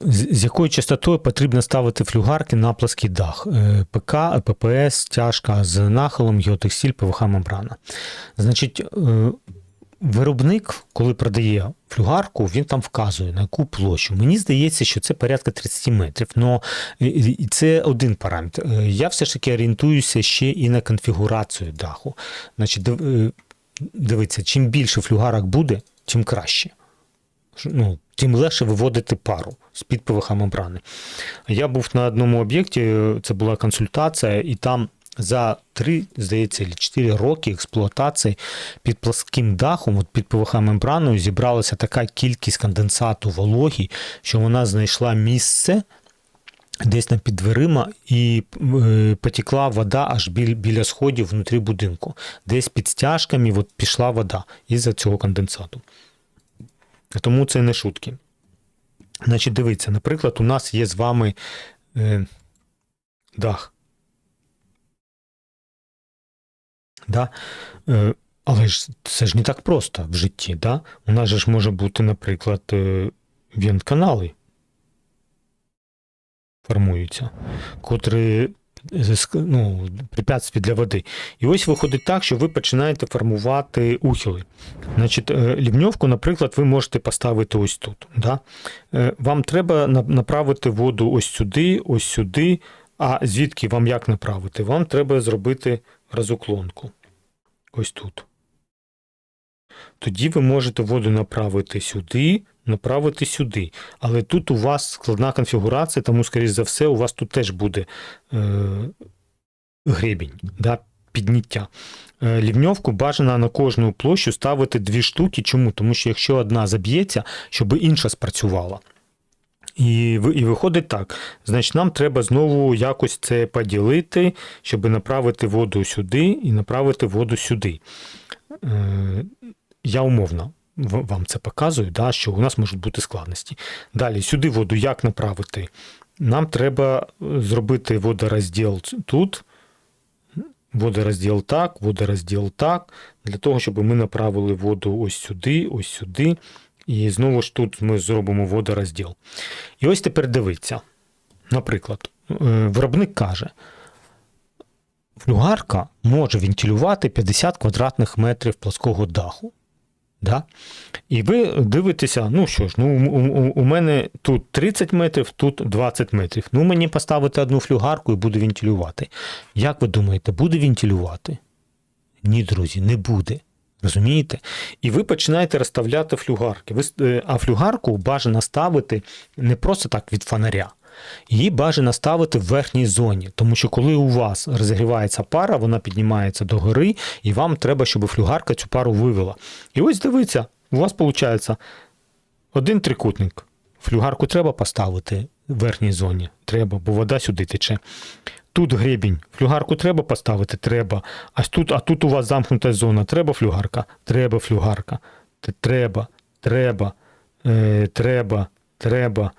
З, якою частотою потрібно ставити флюгарки на плаский дах? Е, ПК, ППС, тяжка з нахилом, геотекстиль, ПВХ мембрана. Значить, е, виробник, коли продає флюгарку, він там вказує на яку площу. Мені здається, що це порядка 30 метрів. Но е, це один параметр. Я все ж таки орієнтуюся ще і на конфігурацію даху. Значить, див- дивіться, чим більше флюгарок буде, тим краще. Ну, тим легше виводити пару з-під ПВХ мембрани. Я був на одному об'єкті, це була консультація, і там за три, здається, чи чотири роки експлуатації під пласким дахом, от під ПВХ мембраною, зібралася така кількість конденсату вологі, що вона знайшла місце. Десь на під дверима і е, потекла вода аж біль, біля сходів внутрі будинку. Десь під стяжками от пішла вода із-за цього конденсату. Тому це не шутки. Значить, дивіться, наприклад, у нас є з вами е, дах. Да? Е, але ж це ж не так просто в житті. Да? У нас же ж може бути, наприклад, е, вент-канали формуються, котрі ну, препятстві для води. І ось виходить так, що ви починаєте формувати ухили. Значить, е, лівньовку, наприклад, ви можете поставити ось тут. Да? Е, Вам треба направити воду ось сюди, ось сюди. А звідки вам як направити? Вам треба зробити розуклонку. Ось тут. Тоді ви можете воду направити сюди, направити сюди. Але тут у вас складна конфігурація, тому, скоріш за все, у вас тут теж буде е, гребінь, да, підняття. Е, Лівньовку бажано на кожну площу ставити дві штуки. Чому? Тому що якщо одна заб'ється, щоб інша спрацювала. І, і виходить так. Значить, нам треба знову якось це поділити, щоб направити воду сюди і направити воду сюди. Е, я умовно вам це показую, да, що у нас можуть бути складності. Далі, сюди воду як направити? Нам треба е, зробити водорозділ тут, водорозділ так, водорозділ так, для того, щоб ми направили воду ось сюди, ось сюди. І знову ж тут ми зробимо водорозділ. І ось тепер дивіться. Наприклад, е, виробник каже, флюгарка може вентилювати 50 квадратних метрів плоского даху. Да? І ви дивитеся, ну що ж, ну, у, у, у мене тут 30 метрів, тут 20 метрів. Ну, мені поставити одну флюгарку і буде вентилювати. Як ви думаєте, буде вентилювати? Ні, друзі, не буде. Розумієте? І ви починаєте розставляти флюгарки. Ви, е, а флюгарку бажано ставити не просто так від фонаря. Її бажано ставити в верхній зоні, тому що коли у вас розігрівається пара, вона піднімається до гори, і вам треба, щоб флюгарка цю пару вивела. І ось дивіться, у вас виходить один трикутник. Флюгарку треба поставити в верхній зоні. Треба, бо вода сюди тече. Тут гребінь. Флюгарку треба поставити? Треба. А тут, а тут у вас замкнута зона. Треба флюгарка? Треба флюгарка. Треба, треба, е, треба, треба,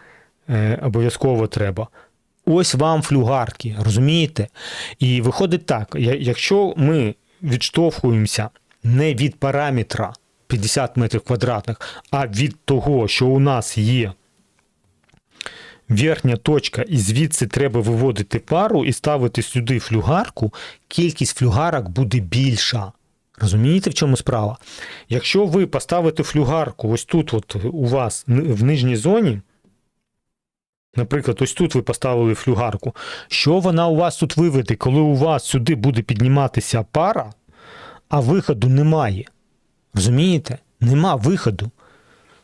е, обов'язково треба. Ось вам флюгарки, розумієте? І виходить так: якщо ми відштовхуємося не від параметра 50 метрів квадратних, а від того, що у нас є верхня точка, і звідси треба виводити пару і ставити сюди флюгарку, кількість флюгарок буде більша. Розумієте, в чому справа? Якщо ви поставите флюгарку ось тут, от у вас в нижній зоні, наприклад, ось тут ви поставили флюгарку, що вона у вас тут виведе, коли у вас сюди буде підніматися пара, а виходу немає. Розумієте? Нема виходу.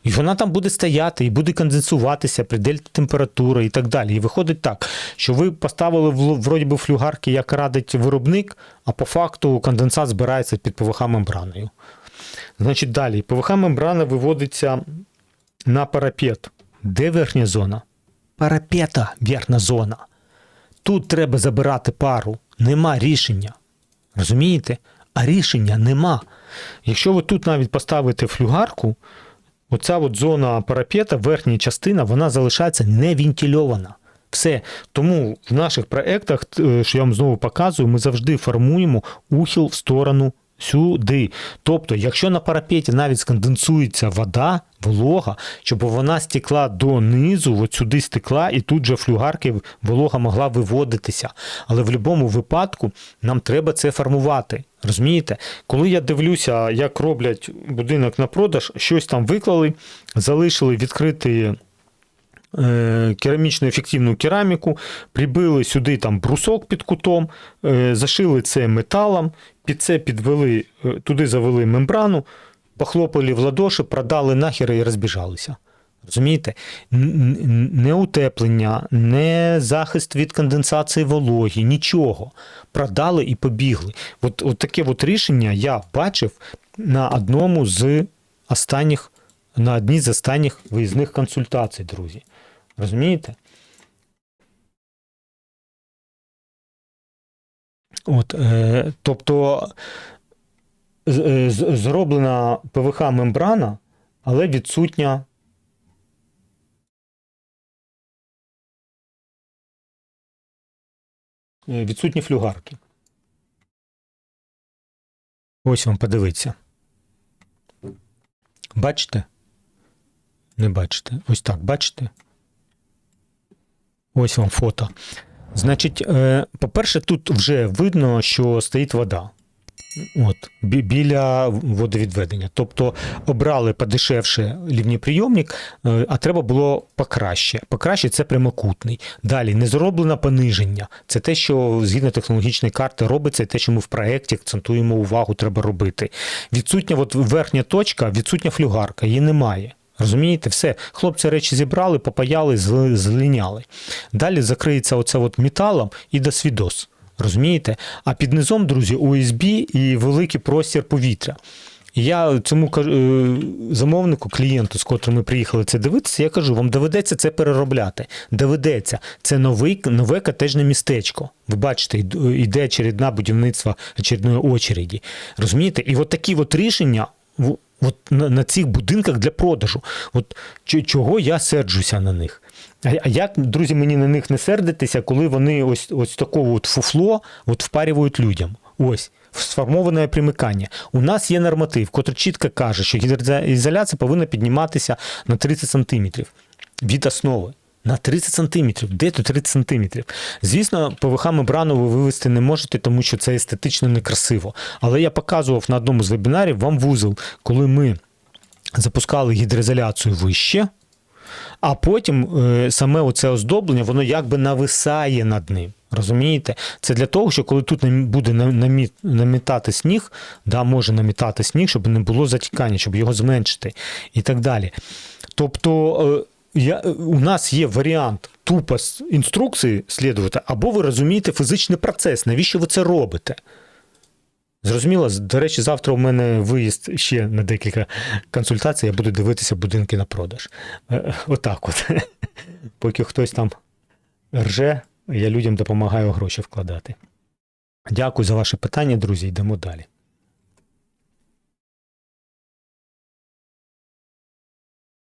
І вона там буде стояти і буде конденсуватися при дельті температури і так далі. І виходить так, що ви поставили вроді би флюгарки, як радить виробник, а по факту конденсат збирається під ПВХ мембраною. Значить, далі ПВХ мембрана виводиться на парапет. Де верхня зона? Парапета верхня зона. Тут треба забирати пару. Нема рішення. Розумієте? А рішення нема. Якщо ви тут навіть поставите флюгарку, оця от зона парапета, верхня частина, вона залишається невентильована. Все. Тому в наших проєктах, е, що я вам знову показую, ми завжди формуємо ухил в сторону Сюди. Тобто, якщо на парапеті навіть сконденсується вода, волога, щоб вона стекла донизу, от сюди стекла, і тут же флюгарки волога могла виводитися. Але в будь-якому випадку нам треба це формувати. Розумієте? Коли я дивлюся, як роблять будинок на продаж, щось там виклали, залишили відкрити е, керамічну ефективну кераміку, прибили сюди там брусок під кутом, е, зашили це металом, під це підвели, е, туди завели мембрану, похлопали в ладоші, продали нахер і розбіжалися. Розумієте? Не утеплення, не захист від конденсації вологі, нічого. Продали і побігли. От, от таке от рішення я бачив на одному з останніх, на одній з останніх виїзних консультацій, друзі. Розумієте? От, е, тобто з- е, з- зроблена ПВХ-мембрана, але відсутня. е, Відсутні флюгарки. Ось вам подивіться. Бачите? Не бачите. Ось так, бачите? Ось вам фото. Значить, е, по-перше, тут вже видно, що стоїть вода. От, біля водовідведення. Тобто обрали подешевше лівніприйомник, е, а треба було покраще. Покраще це прямокутний. Далі не зроблено пониження. Це те, що згідно технологічної карти робиться, і те, що ми в проєкті акцентуємо увагу, треба робити. Відсутня от верхня точка, відсутня флюгарка, її немає. Розумієте, все, хлопці речі зібрали, попаяли, зли- злиняли. Далі закриється оце от металом і до свідос. Розумієте? А під низом, друзі, USB і великий простір повітря. Я цьому е, замовнику, клієнту, з котрим ми приїхали це дивитися, я кажу, вам доведеться це переробляти. Доведеться. Це новий, нове котежне містечко. Ви бачите, йде очередна будівництво очередної очереді. Розумієте? І от такі от рішення. От на, на цих будинках для продажу. От чого я серджуся на них? А як, друзі, мені на них не сердитися, коли вони ось, ось такого от фуфло от впарюють людям? Ось. Сформоване примикання. У нас є норматив, котрий чітко каже, що гідроізоляція повинна підніматися на 30 см від основи. На 30 сантиметрів. Де тут 30 сантиметрів? Звісно, ПВХ мембрану ви вивести не можете, тому що це естетично некрасиво. Але я показував на одному з вебінарів вам вузол, коли ми запускали гідроізоляцію вище, а потім е, саме оце оздоблення, воно якби нависає над ним. Розумієте? Це для того, що коли тут буде наміт, намітати сніг, да, може намітати сніг, щоб не було затікання, щоб його зменшити і так далі. Тобто, е, я, у нас є варіант тупо з інструкції слідувати, або ви розумієте фізичний процес, навіщо ви це робите? Зрозуміло, до речі, завтра у мене виїзд ще на декілька консультацій, я буду дивитися будинки на продаж. Е, Отак от. Поки хтось там рже, я людям допомагаю гроші вкладати. Дякую за ваше питання, друзі. Йдемо далі.